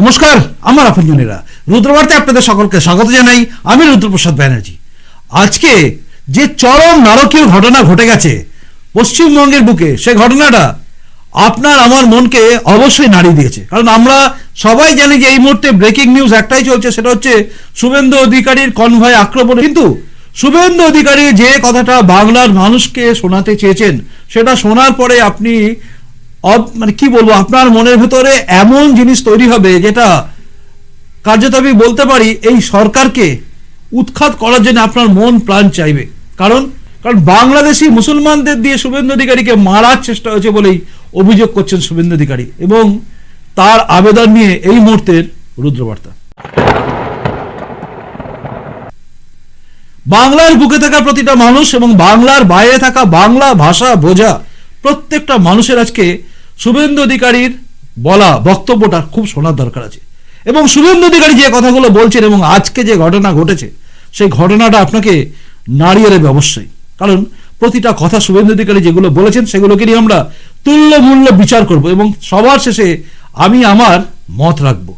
নমস্কার, আমার আপনজনেরা। রুদ্রবার্তে আপনাদের সকলকে স্বাগত জানাই আমি রুদ্রপ্রসাদ ব্যানার্জি। আজকে যে চরম নারকীয় ঘটনা ঘটে গেছে, পশ্চিমবঙ্গের বুকে, সে ঘটনাটা আপনার আমার মনকে অবশ্যই নাড়িয়ে দিয়েছে। কারণ আমরা সবাই জানি যে এই মুহূর্তে ব্রেকিং নিউজ একটাই চলছে, সেটা হচ্ছে শুভেন্দু অধিকারীর কনভয় আক্রমণ। কিন্তু শুভেন্দু অধিকারী যে কথাটা বাংলার মানুষকে শোনাতে চেয়েছেন, সেটা শোনার পরে আপনি মানে কি বলব, আপনার মনের ভেতরে এমন জিনিস তৈরি হবে যেটা কার্যত আমি বলতে পারি এই সরকারকে উৎখাত করার জন্য আপনার মন প্রাণ চাইবে। কারণ কারণ বাংলাদেশি মুসলমানদের দিয়ে শুভেন্দু অধিকারীকে মারার চেষ্টা হয়েছে বলেই অভিযোগ করছেন শুভেন্দু অধিকারী এবং তার আবেদন নিয়ে এই মুহূর্তের রুদ্রবার্তা। বাংলার বুকে থাকা প্রতিটা মানুষ এবং বাংলার বাইরে থাকা বাংলা ভাষা বোঝা প্রত্যেকটা মানুষের আজকে শুভেন্দু অধিকারীর বলা বক্তব্যটা খুব শোনার দরকার আছে। এবং শুভেন্দু অধিকারী যে কথাগুলো বলছেন এবং আজকে যে ঘটনা ঘটেছে, সেই ঘটনাটা আপনাকে নাড়িয়ে দেবে অবশ্যই। কারণ প্রতিটা কথা শুভেন্দু অধিকারী যেগুলো বলেছেন, সেগুলোকে নিয়ে আমরা তুল্য মূল্য বিচার করব এবং সবার শেষে আমি আমার মত রাখব।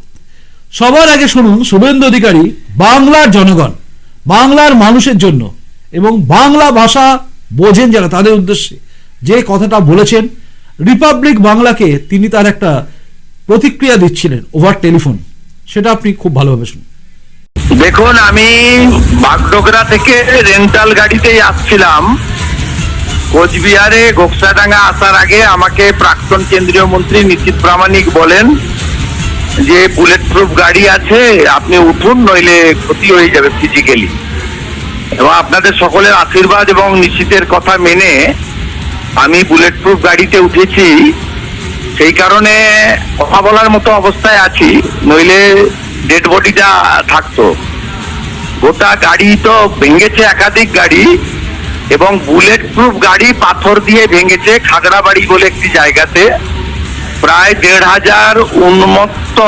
সবার আগে শুনুন, শুভেন্দু অধিকারী বাংলার জনগণ, বাংলার মানুষের জন্য এবং বাংলা ভাষা বোঝেন যারা, তাদের উদ্দেশ্যে যে কথাটা বলেছেন রিপাবলিক বাংলাকে তিনি তার একটা প্রতিক্রিয়া দিচ্ছিলেন ওভার টেলিফোন সেটা আপনি খুব ভালোভাবে শুনুন। দেখুন, আমি বাগডোগরা থেকে রেন্টাল গাড়িতেই আসছিলাম। কোচবিহারে গোকসাডাঙ্গা আসার আগে আমাকে প্রাক্তন কেন্দ্রীয় মন্ত্রী নিশীত প্রামাণিক বলেন যে বুলেট প্রুফ গাড়ি আছে, আপনি উঠুন, নইলে ক্ষতি হয়ে যাবে ফিজিক্যালি এবং আপনাদের সকলের আশীর্বাদ এবং নিশ্চিতের কথা মেনে আমি বুলেট প্রুফ গাড়িতে উঠেছি, সেই কারণে কথা বলার মতো অবস্থায় আছি, নইলে ডেড বডিটা থাকতো। গোটা গাড়ি তো ভেঙেছে একাধিক গাড়ি, এবং বুলেট প্রুফ গাড়ি পাথর দিয়ে ভেঙেছে খাগড়াবাড়ি বলে একটি জায়গাতে। প্রায় দেড় হাজার উন্মত্ত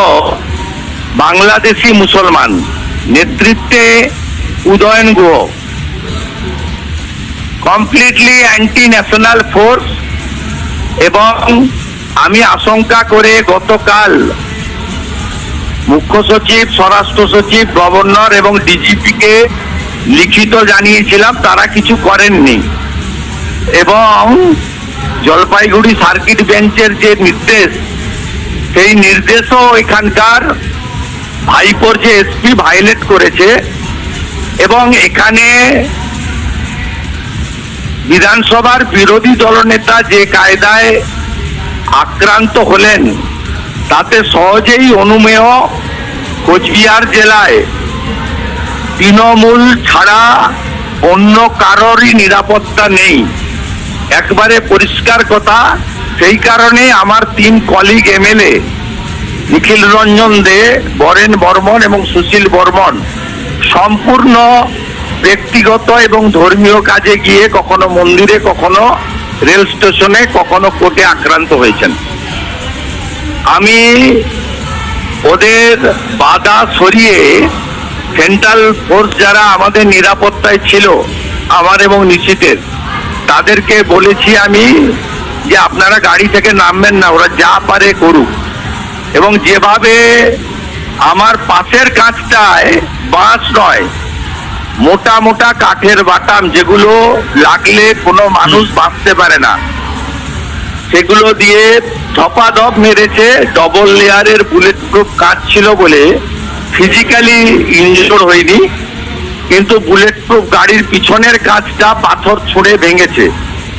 বাংলাদেশি মুসলমান নেতৃত্বে Udayan Guha completely anti national force এবং আমি আশঙ্কা করে গতকাল মুখ্য সচিব, স্বরাষ্ট্র সচিব, গভর্নর এবং ডিজিপিকে লিখিত জানিয়েছিলাম, তারা কিছু করেননি। এবং জলপাইগুড়ি সার্কিট বেঞ্চের যে নির্দেশ, সেই নির্দেশও এখানকার ভাইপোর যে এসপি ভাইলেট করেছে এবং এখানে বিধানসভার বিরোধী দলনেতা যে কায়দায় আক্রান্ত হলেন, তাতে সহজেই অনুমেয় কোচবিহার জেলায় তৃণমূল ছাড়া অন্য কারোরই নিরাপত্তা নেই। একবারে পরিষ্কার কথা, সেই কারণে আমার তিন কলিগ এমএলএ নিখিল রঞ্জন দে, বরেন বর্মন এবং সুশীল বর্মন সম্পূর্ণ ব্যক্তিগত এবং ধর্মীয় কাজে গিয়ে কখনো মন্দিরে, কখনো রেল স্টেশনে, কখনো কোর্টে আক্রান্ত হয়েছেন। আমি ওদের বাধা সরিয়ে সেন্ট্রাল ফোর্স যারা আমাদের নিরাপত্তায় ছিল, আমার এবং নিশ্চিতের তাদেরকে বলেছি আমি যে আপনারা গাড়ি থেকে নামবেন না, ওরা যা পারে করুক। এবং যেভাবে আমার পাশের কাঁচটায় বাস নয় মোটা মোটা কাঠের বাটাম যেগুলো লাগলে কোনো মানুষ বাঁচতে পারে না। সেগুলো দিয়ে ধপাধপ মেরেছে ডবল লেয়ারের বুলেট প্রুফ কাজ ছিল বলে ফিজিক্যালি ইনজোর হয়নি কিন্তু বুলেট প্রুফ গাড়ির পিছনের কাজটা পাথর ছুঁড়ে ভেঙেছে।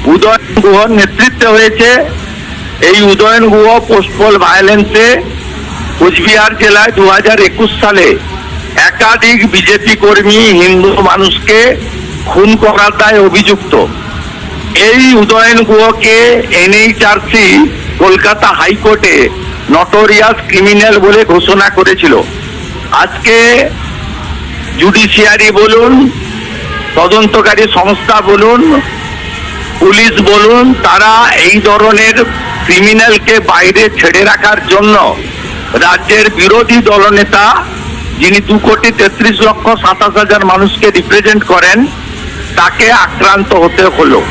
উদয়ন গুহর নেতৃত্বে হয়েছে এই উদয়ন গুহ পোস্টপল ভায়োলেন্সে কোচবিহার জেলায় দু হাজার একুশ সালে একাধিক বিজেপি কর্মী হিন্দু মানুষকে খুন করার দায় অভিযুক্ত। এই উদয়ন গুহকে এনএইচআরসি, কলকাতা হাইকোর্টে নটোরিয়াস ক্রিমিনাল বলে ঘোষণা করেছিল। আজকে জুডিশিয়ারি বলুন, তদন্তকারী সংস্থা বলুন, পুলিশ বলুন, তারা এই ধরনের ক্রিমিনালকে বাইরে ছেড়ে রাখার জন্য রাজ্যের বিরোধী দলনেতা যিনি দু কোটি তেত্রিশ লক্ষ সাতাশ হাজার মানুষকে রিপ্রেজেন্ট করেন তাকে আক্রান্ত হতে হলো।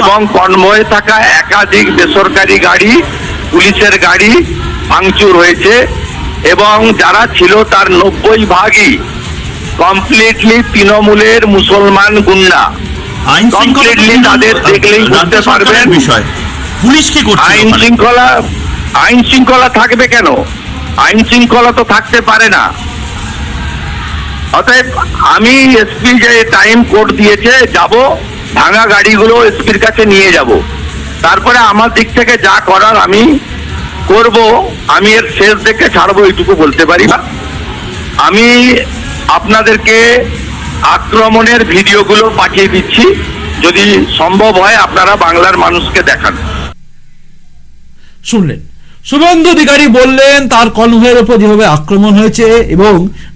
এবং কনভয়ে থাকা একাধিক বেসরকারি গাড়ি পুলিশের গাড়ি ভাঙচুর হয়েছে এবং যারা ছিল তার নব্বই ভাগই কমপ্লিটলি তৃণমূলের মুসলমান গুন্ডা। কিন্তু তাদের দেখলেই বুঝতে পারবেন। বিষয়। পুলিশ কি করছে আইন শৃঙ্খলা আইন শৃঙ্খলা থাকবে কেন? আইন শৃঙ্খলা তো থাকতে পারে না। অতএব আমি এসপি যে টাইম কোড দিয়েছে, যাব, ভাঙা গাড়িগুলো এসপির কাছে নিয়ে যাব। তারপরে আমার দিক থেকে যা করার আমি করব, আমি এর শেষ দেখে ছাড়বো, এইটুকু বলতে পারি না। আমি আপনাদেরকে আক্রমণের ভিডিওগুলো পাঠিয়ে দিচ্ছি। যদি সম্ভব হয়, আপনারা বাংলার মানুষকে দেখান। শুনলেন। শুভেন্দু অধিকারী বললেন, তার কনভয়ের উপর যেভাবে আক্রমণ হয়েছে এবং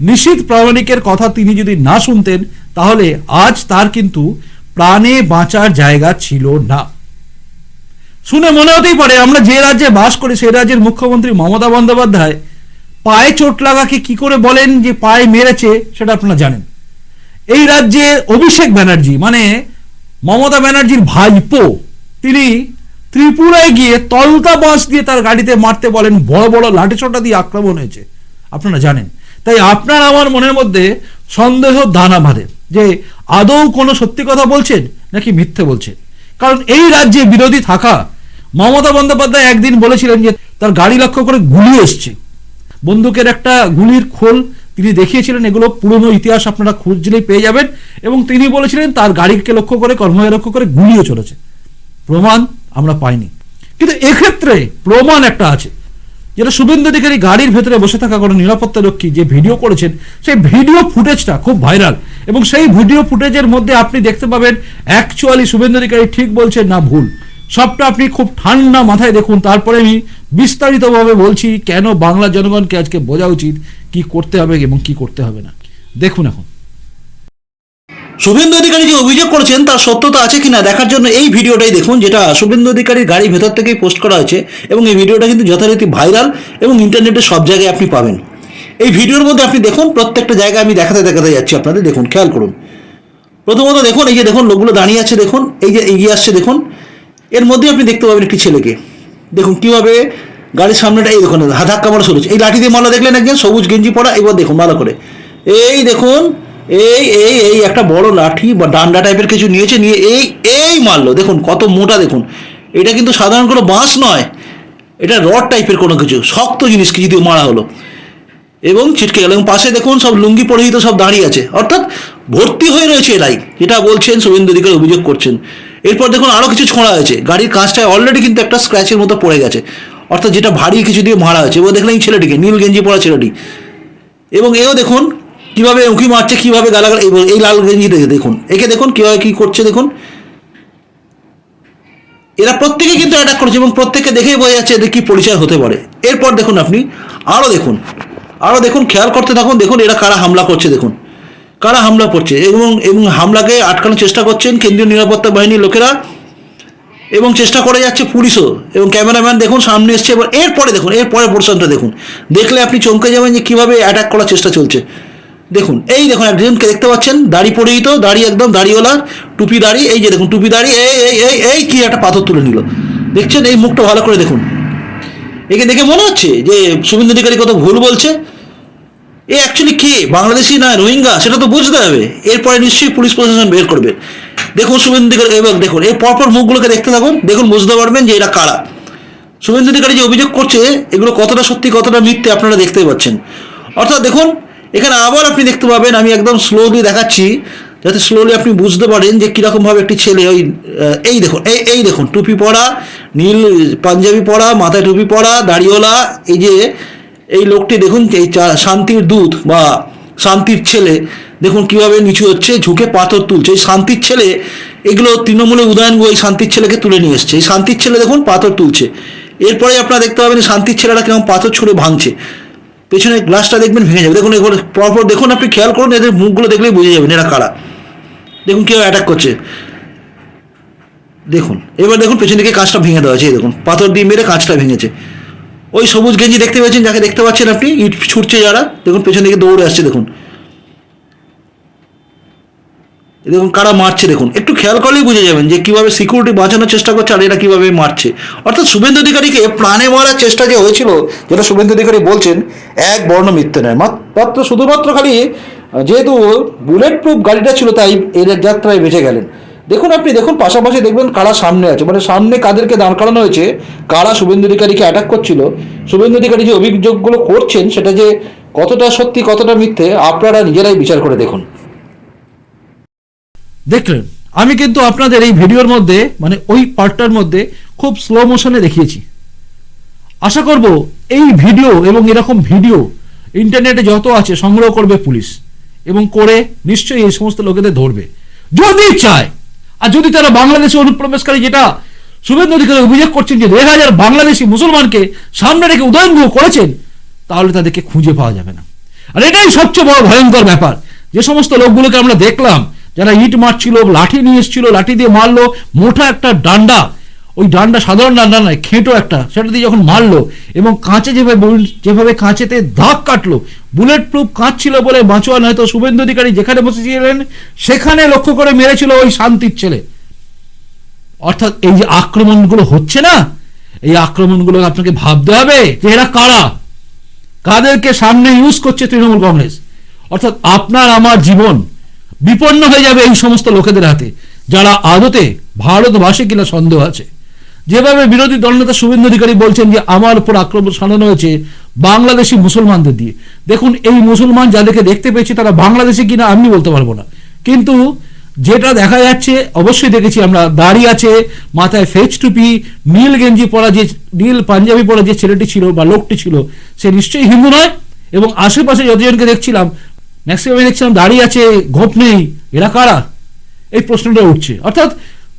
নিশীত প্রামাণিকের কথা তিনি যদি না শুনতেন, তাহলে আজ তার কিন্তু প্রাণে বাঁচার জায়গা ছিল না। শুনে মনে হতেই পারে, আমরা যে রাজ্যে বাস করি সেই রাজ্যের মুখ্যমন্ত্রী মমতা বন্দ্যোপাধ্যায় পায়ে চোট লাগাকে কি করে বলেন যে পায়ে মেরেছে, সেটা আপনারা জানেন। এই রাজ্যে অভিষেক ব্যানার্জি মানে মমতা ব্যানার্জির ভাইপো, তিনি ত্রিপুরায় গিয়ে তলতা বাঁশ দিয়ে তার গাড়িতে মারতে বলেন, বড় বড় লাঠিসোঁটা দিয়ে আক্রমণ হয়েছে। আপনারা জানেন। তাই আপনার আমার মনের মধ্যে সন্দেহ দানা বাঁধে যে আদৌ কোনো সত্যি কথা বলছেন নাকি মিথ্যে বলছেন। কারণ এই রাজ্যে বিরোধী থাকা মমতা বন্দ্যোপাধ্যায় একদিন বলেছিলেন যে তার গাড়ি লক্ষ্য করে গুলি এসছে। বন্দুকের একটা গুলির খোল তিনি দেখিয়েছিলেন, এগুলো পুরনো ইতিহাস আপনারা খুঁজলেই পেয়ে যাবেন এবং তিনি বলেছিলেন তার গাড়িকে লক্ষ্য করে কর্মকে লক্ষ্য করে গুলিও চলেছে। প্রমাণ আমরা পাইনি। কিন্তু এক্ষেত্রে প্রমাণ একটা আছে। যেটা শুভেন্দু অধিকারী গাড়ির ভেতরে বসে থাকা কোনো নিরাপত্তা রক্ষী যে ভিডিও করেছেন, সেই ভিডিও ফুটেজটা খুব ভাইরাল। এবং সেই ভিডিও ফুটেজের মধ্যে আপনি দেখতে পাবেন অ্যাকচুয়ালি শুভেন্দু অধিকারী ঠিক বলছেন না, ভুল। সবটা আপনি খুব ঠান্ডা মাথায় দেখুন। তারপরে আমি বিস্তারিতভাবে বলছি কেন বাংলা জনগণকে আজকে বোঝা উচিত কি করতে হবে এবং কি করতে হবে না। দেখুন এখন। শুভেন্দু অধিকারী যে অভিযোগ করেছেন, তার সত্যতা আছে কিনা দেখার জন্য এই ভিডিওটাই দেখুন, যেটা শুভেন্দু অধিকারীর গাড়ির ভেতর থেকেই পোস্ট করা হয়েছে এবং এই ভিডিওটা কিন্তু যথারীতি ভাইরাল এবং ইন্টারনেটে সব জায়গায় আপনি পাবেন। এই ভিডিওর মধ্যে আপনি দেখুন, প্রত্যেকটা জায়গায় আমি দেখাতে দেখাতে যাচ্ছি আপনাদের, দেখুন, খেয়াল করুন। প্রথমত দেখুন, এই যে দেখুন, লোকগুলো দাঁড়িয়ে আছে, দেখুন, এই যে এগিয়ে আসছে, দেখুন। এর মধ্যে আপনি দেখতে পাবেন একটি ছেলেকে। দেখুন, কীভাবে গাড়ির সামনেটা, এই দেখুন ধাক্কা মারা শুরু এই লাঠি দিয়ে মালা দেখলেন একজন, সবুজ গেঞ্জি পরা, এবার দেখুন, ভালো করে। এই দেখুন এই এই এই একটা বড় লাঠি বা ডান্ডা টাইপের কিছু নিয়েছে, নিয়ে এই এই মারলো। দেখুন কত মোটা, দেখুন। এটা কিন্তু সাধারণ কোনো বাঁশ নয়। এটা রড টাইপের কোনো কিছু, শক্ত জিনিস কিছু দিয়ে মারা হলো। এবং ছিটকে গেল। এবং পাশে দেখুন সব লুঙ্গি পরিহিত সব দাঁড়িয়ে আছে। অর্থাৎ ভর্তি হয়ে রয়েছে এরাই যেটা বলছেন শুভেন্দু অধিকারী অভিযোগ করছেন। এরপর দেখুন আরও কিছু ছোঁড়া হয়েছে। গাড়ির কাঁচটায় অলরেডি কিন্তু একটা স্ক্র্যাচের মতো পড়ে গেছে। অর্থাৎ যেটা ভারী কিছু দিয়ে মারা হয়েছে। এবার দেখলেন এই ছেলেটিকে, নীল গেঞ্জি পরা ছেলেটি। এবং এও দেখুন কীভাবে উঁকি মারছে, কীভাবে গালাগাল, এই এই লাল গেঞ্জি দেখে দেখুন। একে দেখুন, কীভাবে কি করছে দেখুন। এরা প্রত্যেকে কিন্তু অ্যাটাক করছে এবং প্রত্যেককে দেখেই বোঝা যাচ্ছে এদের কি পরিচয় হতে পারে। এরপর দেখুন আপনি আরও দেখুন আরও দেখুন, খেয়াল করতে থাকুন, দেখুন এরা কারা হামলা করছে, দেখুন। কারা হামলা করছে? এবং এবং হামলাকে আটকানোর চেষ্টা করছেন কেন্দ্রীয় নিরাপত্তা বাহিনীর লোকেরা এবং চেষ্টা করে যাচ্ছে পুলিশও এবং ক্যামেরাম্যান দেখুন, সামনে এসছে, এবার এরপরে দেখুন, এরপরে পোর্শনটা দেখুন। দেখলে আপনি চমকে যাবেন যে কীভাবে অ্যাটাক করার চেষ্টা চলছে। দেখুন, এই দেখুন একজনকে দেখতে পাচ্ছেন, দাড়ি পরিহিত, দাড়ি একদম দাড়িওয়ালা টুপি দাড়ি, এই যে দেখুন, টুপি দাড়ি, এই এই এই এই কি একটা পাথর তুলে নিল। দেখছেন, এই মুখটা ভালো করে দেখুন। একে দেখে মনে হচ্ছে যে শুভেন্দু অধিকারী কত ভুল বলছে। এ অ্যাকচুয়ালি কে? বাংলাদেশি না রোহিঙ্গা? সেটা তো বুঝতে হবে। এরপরে নিশ্চয়ই পুলিশ প্রশাসন বের করবে। দেখুন শুভেন্দু অধিকারী, এবং দেখুন এই পরপর মুখগুলোকে দেখতে থাকুন। দেখুন, বুঝতে পারবেন যে এরা কারা। শুভেন্দু অধিকারী যে অভিযোগ করছে, এগুলো কতটা সত্যি, কতটা মিথ্যে আপনারা দেখতেই পাচ্ছেন। অর্থাৎ দেখুন এখানে আবার আপনি দেখতে পাবেন, আমি একদম স্লোলি দেখাচ্ছি, যাতে স্লোলি আপনি বুঝতে পারেন যে কীরকমভাবে একটি ছেলে ওই এই দেখুন, এই এই দেখুন, টুপি পরা, নীল পাঞ্জাবি পরা, মাথায় টুপি পরা, দাড়িওয়ালা, এই যে, এই লোকটি দেখুন, এই শান্তির দূত বা শান্তির ছেলে, দেখুন কীভাবে নিচু হচ্ছে, ঝুঁকে পাথর তুলছে, এই শান্তির ছেলে, এগুলো তৃণমূলের উদয়ন এই শান্তির ছেলেকে তুলে নিয়ে এসছে, এই শান্তির ছেলে দেখুন পাথর তুলছে এরপরে আপনারা দেখতে পাবেন শান্তির ছেলেরা কেমন পাথর ছুঁড়ে ভাঙছে পেছনে গ্লাসটা দেখবেন ভেঙে যাবে। দেখুন, এগুলো পরপর দেখুন, আপনি খেয়াল করুন, এদের মুখগুলো দেখলেই বুঝে যাবেন এরা কারা। দেখুন কেউ অ্যাটাক করছে। দেখুন, এবার দেখুন পেছন দিকে কাঁচটা ভেঙে দেওয়া হয়েছে দেখুন, পাথর দিয়ে মেরে কাঁচটা ভেঙেছে। ওই সবুজ গেঞ্জি দেখতে পাচ্ছেন যাকে দেখতে পাচ্ছেন আপনি, ইট ছুটছে যারা, দেখুন পেছন দিকে দৌড়ে আসছে, দেখুন। দেখুন, কারা মারছে দেখুন। একটু খেয়াল করলেই বুঝে যাবেন যে কীভাবে সিকিউরিটি বাঁচানোর চেষ্টা করছে আর এরা কীভাবে মারছে। অর্থাৎ শুভেন্দু অধিকারীকে প্রাণে মারার চেষ্টা যে হয়েছিল, যেটা শুভেন্দু অধিকারী বলছেন, এক বর্ণ মিথ্যে নয়। মাত- মাত্র শুধুমাত্র খালি যেহেতু বুলেট প্রুফ গাড়িটা ছিল, তাই এর যাত্রায় বেঁচে গেলেন। দেখুন আপনি, দেখুন, পাশাপাশি দেখবেন কারা সামনে আছে। মানে সামনে কাদেরকে দাঁড় করানো হয়েছে, কারা শুভেন্দু অধিকারীকে অ্যাটাক করছিল। শুভেন্দু অধিকারী যে অভিযোগগুলো করছেন, সেটা যে কতটা সত্যি, কতটা মিথ্যে, আপনারা নিজেরাই বিচার করে দেখুন। দেখলেন। আমি কিন্তু আপনাদের এই ভিডিওর মধ্যে মানে ওই পার্টটার মধ্যে খুব স্লো মোশনে দেখিয়েছি। আশা করব এই ভিডিও এবং এরকম ভিডিও ইন্টারনেটে যত আছে সংগ্রহ করবে পুলিশ এবং করে নিশ্চয়ই এই সমস্ত লোকেদের ধরবে। যদি চায়, আর যদি তারা বাংলাদেশে অনুপ্রবেশকারী, যেটা শুভেন্দু অধিকারী অভিযোগ করছেন যে দেড় হাজার বাংলাদেশি মুসলমানকে সামনে রেখে উদয়ন গুহ করেছেন, তাহলে তাদেরকে খুঁজে পাওয়া যাবে না। আর এটাই সবচেয়ে বড় ভয়ঙ্কর ব্যাপার। যে সমস্ত লোকগুলোকে আমরা দেখলাম যারা ইট মারছিল, লাঠি নিয়ে এসেছিল, লাঠি দিয়ে মারলো, মোটা একটা ডান্ডা, ওই ডান্ডা সাধারণ ডান্ডা নয়, খেঁটো একটা, সেটা দিয়ে যখন মারলো এবং কাঁচে যেভাবে যেভাবে কাঁচেতে দাগ কাটলো বুলেট প্রুফ কাঁচ ছিল বলে বাঁচোয়া নয়তো শুভেন্দু অধিকারী যেখানে বসেছিলেন, সেখানে লক্ষ্য করে মেরেছিল ওই শান্তির ছেলে। অর্থাৎ এই যে আক্রমণগুলো হচ্ছে না, এই আক্রমণগুলো আপনাকে ভাবতে হবে যে এরা কারা? কাদেরকে সামনে ইউজ করছে তৃণমূল কংগ্রেস? অর্থাৎ আপনার, আমার জীবন বিপন্ন হয়ে যাবে এই সমস্ত লোকেদের হাতে। যারা আদতে ভারতবাসী কিনা সন্দেহ আছে। যেভাবে বিরোধী দলনেতা শুভেন্দু অধিকারী বলছেন যে, আমার উপর আক্রমণ সানানো হয়েছে বাংলাদেশি মুসলমানদের দিয়ে। দেখুন, এই মুসলমান যাদেরকে দেখতে পেয়েছি, তারা বাংলাদেশি কিনা আমি বলতে পারব না। কিন্তু যেটা দেখা যাচ্ছে, অবশ্যই দেখেছি আমরা দাড়ি আছে, মাথায় ফেজ টুপি, নীল গেঞ্জি পরা যে, নীল পাঞ্জাবি পরা যে ছেলেটি ছিল বা লোকটি ছিল, সে নিশ্চয়ই হিন্দু নয়। এবং আশেপাশে যতজনকে দেখছিলাম ম্যাক্সিমামে দেখছিলাম দাঁড়িয়ে আছে, ঘোপ নেই। এরা কারা? এই প্রশ্নটা উঠছে। অর্থাৎ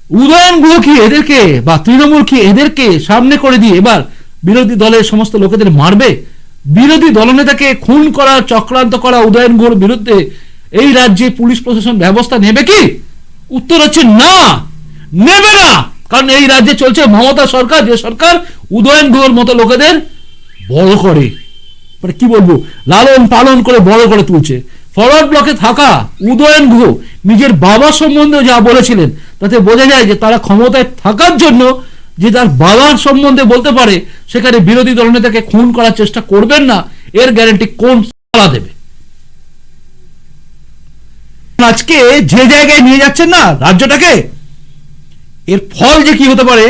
উদয়ন গুহ কি এদেরকে বা তৃণমূল কি এদেরকে সামনে করে দিয়ে এবার বিরোধী দলের সমস্ত লোকেদের মারবে? বিরোধী দলনেতাকে খুন করা, চক্রান্ত করা উদয়ন গুহর বিরুদ্ধে এই রাজ্যে পুলিশ প্রশাসন ব্যবস্থা নেবে কি? উত্তর হচ্ছে না। নেবে না। কারণ এই রাজ্যে চলছে মমতা সরকার। যে সরকার উদয়ন গুহর মতো লোকেদের বড় করে। মানে কি বলব? লালন পালন করে বড় করে তুলছে। ফরওয়ার্ড ব্লকে থাকা উদয়ন গুহ নিজের বাবা সম্বন্ধে যা বলেছিলেন, তাতে বোঝা যায় যে তারা ক্ষমতায় থাকার জন্য যে তার বাবার সম্বন্ধে বলতে পারে, সেখানে বিরোধী দলনেতাকে খুন করার চেষ্টা করবেন না। এর গ্যারান্টি কোন দেবে? আজকে যে জায়গায় নিয়ে যাচ্ছেন না, রাজ্যটাকে, এর ফল যে কি হতে পারে,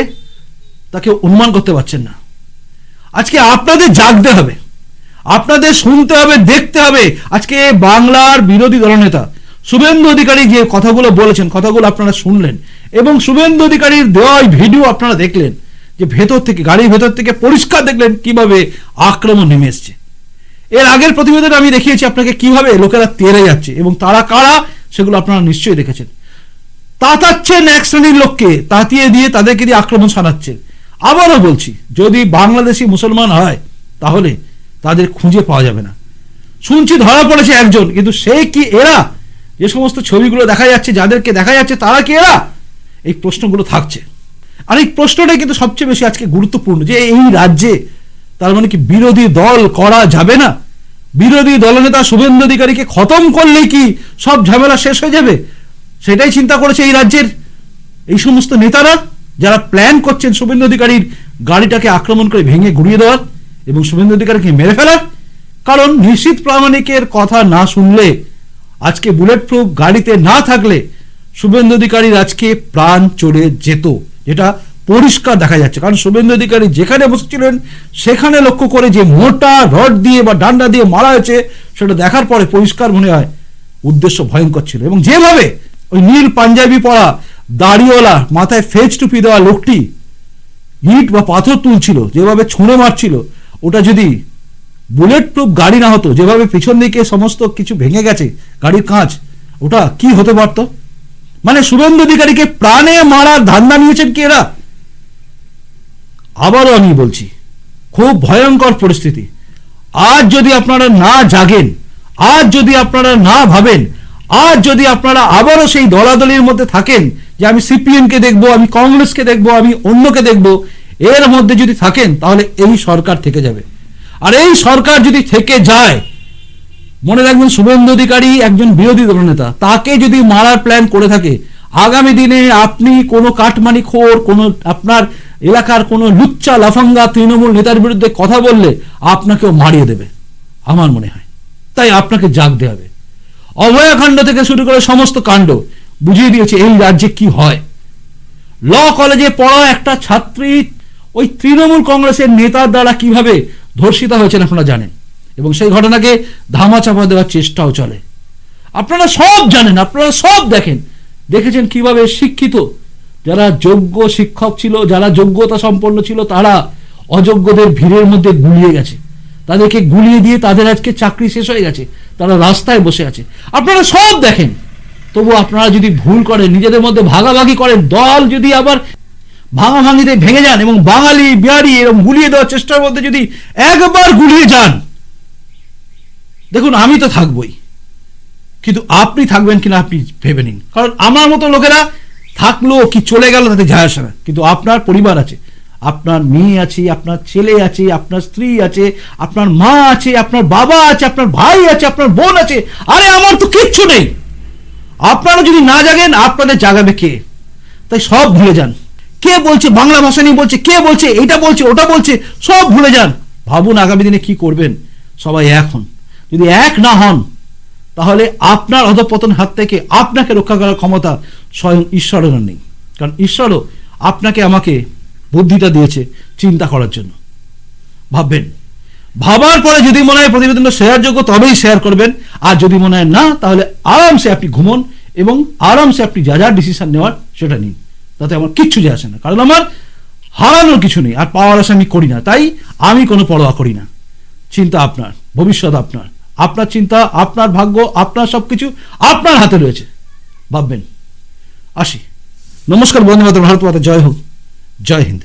তাকে অনুমান করতে পারছেন না। আজকে আপনাদের জাগতে হবে। আপনাদের শুনতে হবে, দেখতে হবে। আজকে বাংলার বিরোধী দলনেতা শুভেন্দু অধিকারী যে কথাগুলো বলেছেন, কথাগুলো আপনারা শুনলেন এবং শুভেন্দু অধিকারীর দেওয়া ভিডিও আপনারা দেখলেন, যে ভেতর থেকে, গাড়ির ভেতর থেকে পরিষ্কার দেখলেন কীভাবে আক্রমণ নেমে এসছে। এর আগের প্রতিবেদন আমি দেখিয়েছি আপনাকে কীভাবে লোকেরা তেরে যাচ্ছে এবং তারা কারা সেগুলো আপনারা নিশ্চয়ই দেখেছেন। তাতাচ্ছেন এক শ্রেণির লোককে তাতিয়ে দিয়ে তাদেরকে দিয়ে আক্রমণ শানাচ্ছেন আবারও বলছি, যদি বাংলাদেশি মুসলমান হয়, তাহলে তাদের খুঁজে পাওয়া যাবে না। শুনছি ধরা পড়েছে একজন, কিন্তু সে কি এরা? যে সমস্ত ছবিগুলো দেখা যাচ্ছে, যাদেরকে দেখা যাচ্ছে, তারা কি এরা? এই প্রশ্নগুলো থাকছে। আর এই প্রশ্নটাই কিন্তু সবচেয়ে বেশি আজকে গুরুত্বপূর্ণ, যে এই রাজ্যে তার মানে কি বিরোধী দল করা যাবে না? বিরোধী দলনেতা শুভেন্দু অধিকারীকে খতম করলেই কি সব ঝামেলা শেষ হয়ে যাবে? সেটাই চিন্তা করেছে এই রাজ্যের এই সমস্ত নেতারা, যারা প্ল্যান করছেন শুভেন্দু অধিকারীর গাড়িটাকে আক্রমণ করে ভেঙে গুড়িয়ে দেওয়ার। এবং শুভেন্দু অধিকারীকে মেরে ফেলার? কারণ নিশ্চিত প্রামাণিকের কথা না শুনলে, আজকে বুলেট প্রুফ গাড়িতে না থাকলে শুভেন্দু অধিকারীর আজকে প্রাণ চড়ে যেত, যেটা পরিষ্কার দেখা যাচ্ছে। কারণ শুভেন্দু অধিকারী যেখানে বসেছিলেন, সেখানে লক্ষ্য করে যে মোটা রড দিয়ে বা ডান্ডা দিয়ে মারা হয়েছে, সেটা দেখার পরে পরিষ্কার মনে হয় উদ্দেশ্য ভয়ঙ্কর ছিল। এবং যেভাবে ওই নীল পাঞ্জাবি পরা দাড়িওয়ালা, মাথায় ফেজ টুপি দেওয়া লোকটি, ইট বা পাথর তুলছিল, যেভাবে ছুঁড়ে মারছিল ওটা যদি বুলেট প্রুফ গাড়ি না হতো, যেভাবে পিছন দিকে সমস্ত কিছু ভেঙে গেছে, গাড়ির কাঁচ, ওটা কি হতে পারতো? মানে শুভেন্দু অধিকারীকে প্রাণে মারার ধান্দা নিয়েছেন কি এরা? আবারও আমি বলছি, খুব ভয়ঙ্কর পরিস্থিতি। আজ যদি আপনারা না জাগেন, আজ যদি আপনারা না ভাবেন, আজ যদি আপনারা আবারও সেই দলাদলির মধ্যে থাকেন যে আমি সিপিএম কে দেখব, আমি কংগ্রেসকে দেখব, আমি অন্যকে দেখব এর মধ্যে যদি থাকেন, তাহলে এই সরকার থেকে যাবে। আর এই সরকার যদি থেকে যায়, মনে রাখবেন শুভেন্দু অধিকারী একজন বিরোধী দলনেতা, তাকে যদি মারার প্ল্যান করে থাকে, আগামী দিনে আপনি কোনো কাটমানি খোর, কোনো আপনার এলাকার কোনো লুচ্চা, লাফাঙ্গা তৃণমূল নেতার বিরুদ্ধে কথা বললে আপনাকেও মারিয়ে দেবে, আমার মনে হয়। তাই আপনাকে জাগতে হবে। অভয়াকাণ্ড থেকে শুরু করে সমস্ত কাণ্ড বুঝিয়ে দিয়েছে এই রাজ্যে কি হয়। ল কলেজে পড়া একটা ছাত্রী ওই তৃণমূল কংগ্রেসের নেতার দ্বারা কীভাবে ধর্ষিতা হয়েছেন আপনারা জানেন? এবং সেই ঘটনাকে ধামাচাপা দেওয়ার চেষ্টাও চলে। আপনারা সব জানেন, আপনারা সব দেখেন। দেখেছেন কীভাবে শিক্ষিত, যারা যোগ্য শিক্ষক ছিল, যারা যোগ্যতা সম্পন্ন ছিল, তারা অযোগ্যদের ভিড়ের মধ্যে গুলিয়ে গেছে। তাদেরকে গুলিয়ে দিয়ে তাদের আজকে চাকরি শেষ হয়ে গেছে। তারা রাস্তায় বসে আছে। আপনারা সব দেখেন। তবু আপনারা যদি ভুল করেন, নিজেদের মধ্যে ভাগাভাগি করেন, দল যদি আবার ভাঙাভাঙিতে ভেঙে যান এবং বাঙালি বিহারি এরকম গুলিয়ে দেওয়ার চেষ্টার মধ্যে যদি একবার গুলিয়ে যান, দেখুন আমি তো থাকবই। কিন্তু আপনি থাকবেন কিনা আপনি ভেবে নিন। কারণ আমার মতো লোকেরা থাকল কি চলে গেল তাতে যায় আসে না। কিন্তু আপনার পরিবার আছে, আপনার মেয়ে আছে, আপনার ছেলে আছে, আপনার স্ত্রী আছে, আপনার মা আছে, আপনার বাবা আছে, আপনার ভাই আছে, আপনার বোন আছে। আরে আমার তো কিচ্ছু নেই। আপনারা যদি না জাগেন, আপনাদের জাগাবে কে? তাই সব ভুলে যান। কে বলছে? বাংলা ভাষা নিয়ে বলছে। কে বলছে? এটা বলছে, ওটা বলছে, সব ভুলে যান। ভাবুন আগামী দিনে কি করবেন? সবাই এক হন। যদি এক না হন, তাহলে আপনার অধপতন হাত থেকে আপনাকে রক্ষা করার ক্ষমতা স্বয়ং ঈশ্বরেরও নেই। কারণ ঈশ্বরও আপনাকে আমাকে বুদ্ধিটা দিয়েছে চিন্তা করার জন্য। ভাববেন। ভাবার পরে যদি মনে হয় প্রতিবেদনটা শেয়ারযোগ্য তবেই শেয়ার করবেন। আর যদি মনে হয় না, তাহলে আরামসে আপনি ঘুমন এবং আরামসে আপনি যা যা ডিসিশন নেওয়ার, সেটা নিন। তাতে আমার কিচ্ছু যায় আসে না। কারণ আমার হারানোর কিছু নেই, আর পাওয়ার আশা আমি করি না। তাই আমি কোনো পরোয়া করি না। চিন্তা আপনার, ভবিষ্যৎ আপনার। আপনার চিন্তা, আপনার ভাগ্য, আপনার সব কিছু আপনার হাতে রয়েছে। ভাববেন। আসি। নমস্কার বন্ধু মাতা ভারত মাতা জয় হোক। জয় হিন্দ।